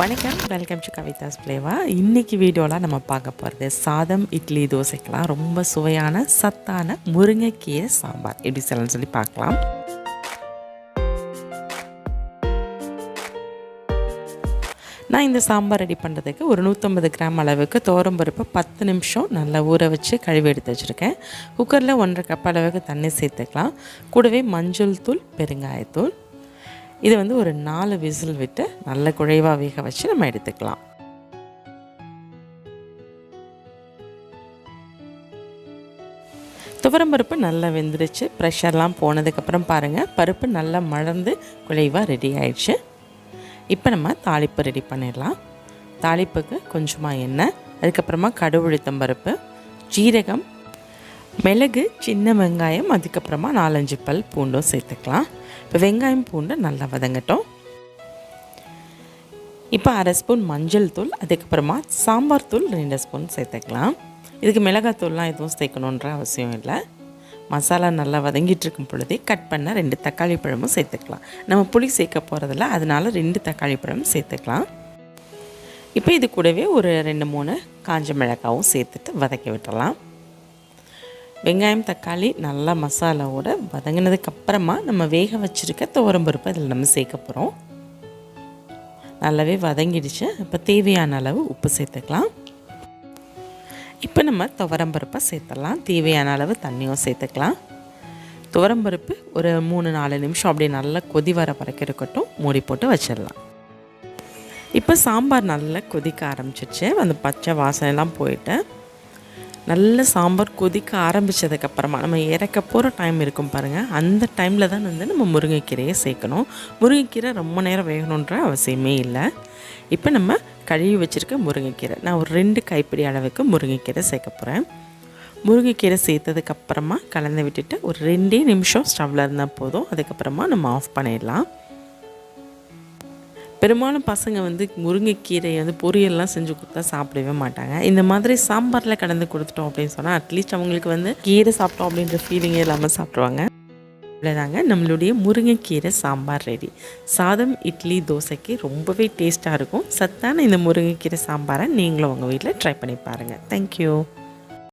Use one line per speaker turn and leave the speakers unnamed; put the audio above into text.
வணக்கம். Welcome to Kavidas ஃப்ளேவா இன்றைக்கி வீடியோவில் நம்ம பார்க்க போகிறது சாதம் இட்லி தோசைக்கெலாம் ரொம்ப சுவையான சத்தான முருங்கைக்கீரை சாம்பார். எப்படி சொல்லணும்னு சொல்லி பார்க்கலாம். நான் இந்த சாம்பார் ரெடி பண்ணுறதுக்கு ஒரு நூற்றம்பது கிராம் அளவுக்கு பருப்பு பத்து நிமிஷம் நல்லா ஊற வச்சு கழுவி எடுத்து வச்சுருக்கேன். குக்கரில் ஒன்றரை கப் அளவுக்கு தண்ணி சேர்த்துக்கலாம். கூடவே மஞ்சள் தூள் பெருங்காயத்தூள் இது வந்து ஒரு நாலு விசில் விட்டு நல்ல குழைவாக வேக வச்சு நம்ம எடுத்துக்கலாம். துவரம் பருப்பு நல்லா வெந்துருச்சு ப்ரெஷர்லாம் போனதுக்கப்புறம் பாருங்கள் பருப்பு நல்லா மலர்ந்து குழைவாக ரெடி ஆயிடுச்சு. இப்போ நம்ம தாளிப்பு ரெடி பண்ணிடலாம். தாளிப்புக்கு கொஞ்சமாக எண்ணெய் அதுக்கப்புறமா கடுவுழுத்தம் பருப்பு ஜீரகம் மிளகு சின்ன வெங்காயம் அதுக்கப்புறமா நாலஞ்சு பல் பூண்டும் சேர்த்துக்கலாம். இப்போ வெங்காயம் பூண்டு நல்லா வதங்கட்டும். இப்போ அரை ஸ்பூன் மஞ்சள் தூள் அதுக்கப்புறமா சாம்பார் தூள் ரெண்டு ஸ்பூன் சேர்த்துக்கலாம். இதுக்கு மிளகாத்தூள்லாம் எதுவும் சேர்க்கணுன்ற அவசியம் இல்லை. மசாலா நல்லா வதங்கிட்டு இருக்கும் பொழுதே கட் பண்ண ரெண்டு தக்காளி பழமும் சேர்த்துக்கலாம். நம்ம புளி சேர்க்க போகிறதில்ல அதனால் ரெண்டு தக்காளி பழமும் சேர்த்துக்கலாம். இப்போ இது கூடவே ஒரு ரெண்டு மூணு காஞ்ச மிளகாவும் சேர்த்துட்டு வதக்கி விட்டுடலாம். வெங்காயம் தக்காளி நல்லா மசாலாவோட வதங்கினதுக்கப்புறமா நம்ம வேக வச்சுருக்க துவரம்பருப்பு அதில் நம்ம சேர்க்க போகிறோம் நல்லாவே வதங்கிடுச்சு. இப்போ தேவையான அளவு உப்பு சேர்த்துக்கலாம். இப்போ நம்ம துவரம்பருப்பை சேர்த்துடலாம். தேவையான அளவு தண்ணியும் சேர்த்துக்கலாம். துவரம்பருப்பு ஒரு மூணு நாலு நிமிஷம் அப்படியே நல்லா கொதி வர வரைக்கும் இருக்கட்டும். மூடி போட்டு வச்சிடலாம். இப்போ சாம்பார் நல்லா கொதிக்க ஆரம்பிச்சிருச்சு. அந்த பச்சை வாசனைலாம் போயிட்டு நல்ல சாம்பார் கொதிக்க ஆரம்பித்ததுக்கப்புறமா நம்ம இறக்க போகிற டைம் இருக்கும் பாருங்கள் அந்த டைமில் தான் வந்து நம்ம முருங்கைக்கீரையை சேர்க்கணும். முருங்கைக்கீரை ரொம்ப நேரம் வேகணுன்ற அவசியமே இல்லை. இப்போ நம்ம கழுவி வச்சுருக்க முருங்கைக்கீரை. நான் ஒரு ரெண்டு கைப்பிடி அளவுக்கு முருங்கைக்கீரை சேர்க்க போகிறேன் முருங்கைக்கீரை சேர்த்ததுக்கப்புறமா கலந்து விட்டுட்டு ஒரு ரெண்டே நிமிஷம் ஸ்டவ்வில் இருந்தால் போதும். அதுக்கப்புறமா நம்ம ஆஃப் பண்ணிடலாம். பெரும்பாலும் பசங்க வந்து முருங்கைக்கீரை வந்து பொரியல்லாம் செஞ்சு கொடுத்தா சாப்பிடவே மாட்டாங்க. இந்த மாதிரி சாம்பாரில் கலந்து கொடுத்துட்டோம் அப்படின்னு சொன்னால் அட்லீஸ்ட் அவங்களுக்கு வந்து கீரை சாப்பிட்டோம் அப்படின்ற ஃபீலிங்கே இல்லாமல் சாப்பிடுவாங்க இவ்வளோதாங்க நம்மளுடைய முருங்கைக்கீரை சாம்பார் ரெடி சாதம் இட்லி தோசைக்கு ரொம்பவே டேஸ்ட்டாக இருக்கும். சத்தான இந்த முருங்கைக்கீரை சாம்பாரை நீங்களும் உங்கள் வீட்டில் ட்ரை பண்ணி பாருங்கள் தேங்க்யூ